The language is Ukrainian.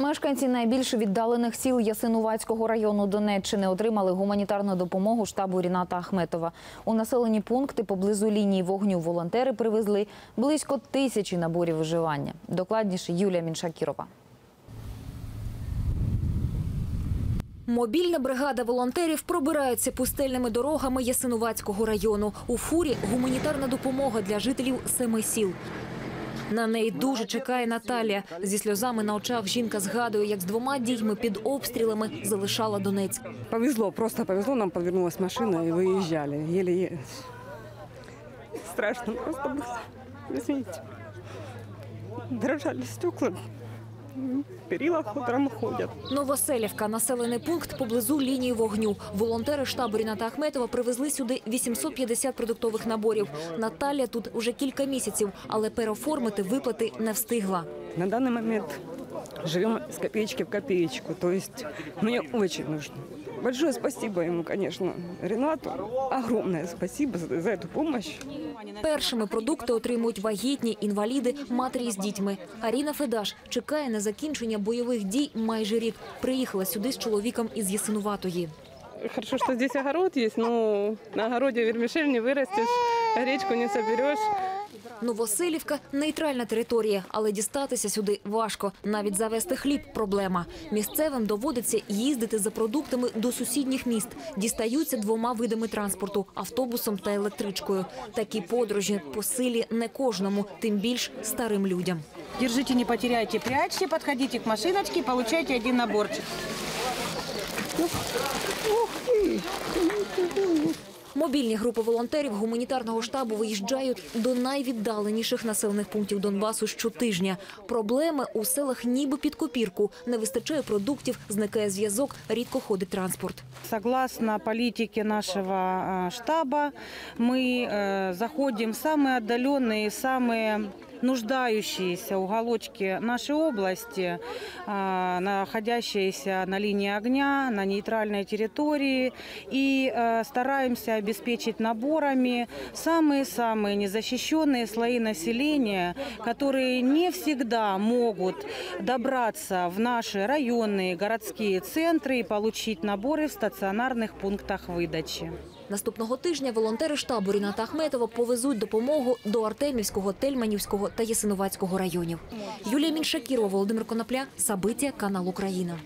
Мешканці найбільш віддалених сіл Ясинувацького району Донеччини отримали гуманітарну допомогу штабу Ріната Ахметова. У населені пункти поблизу лінії вогню волонтери привезли близько тисячі наборів виживання. Докладніше Юлія Міншакірова. Мобільна бригада волонтерів пробирається пустельними дорогами Ясинувацького району. У фурі гуманітарна допомога для жителів семи сіл. На неї дуже чекає Наталія. Зі сльозами на очах жінка згадує, як з двома дітьми під обстрілами залишала Донецьк. Повезло, просто повезло, нам повернулася машина і виїжджали. Еле страшно просто було. Извините. Дрожали стекла. Перила утром ходят. Новоселівка – населений пункт поблизу лінії вогню. Волонтери штабу Ріната Ахметова привезли сюди 850 продуктових наборів. Наталя тут уже кілька місяців, але переоформити виплати не встигла. На даний момент живемо з копеечки в копеечку. То мені дуже очень нужно. Большое спасибо ему, конечно, Ренату. Огромное спасибо за, за эту помощь. Першими продукти отримують вагітні, інваліди, матері з дітьми. Аріна Федаш чекає на закінчення бойових дій майже рік. Приїхала сюди з чоловіком із Ясинуватої. Хорошо, что здесь огород есть, но на огороде вермишель не вырастешь, гречку не соберешь. Новоселівка – нейтральна територія, але дістатися сюди важко. Навіть завести хліб – проблема. Місцевим доводиться їздити за продуктами до сусідніх міст. Дістаються двома видами транспорту – автобусом та електричкою. Такі подорожі по силі не кожному, тим більш старим людям. Держите, не потеряйте, прячьте, подходите к машиночке, получайте один наборчик. Мобільні групи волонтерів гуманітарного штабу виїжджають до найвіддаленіших населених пунктів Донбасу щотижня. Проблеми у селах ніби під копірку. Не вистачає продуктів, зникає зв'язок, рідко ходить транспорт. Согласно политике нашего э, штаба, мы э, заходим в самые отдаленные, самые нуждающиеся уголочки нашей области, э, находящиеся на линии огня, на нейтральной территории, и э, стараемся обеспечить наборами самые-самые незащищенные слои населения, которые не всегда могут добраться в наши районные, городские центры и получить наборы в стационарных пунктах выдачи. Наступного тижня волонтери штабу Ріната Ахметова повезуть допомогу до Артемівського, Тельманівського та Ясинувацького районів. Юлія Міншакірова, Володимир Конопля, Сабиття, канал Україна.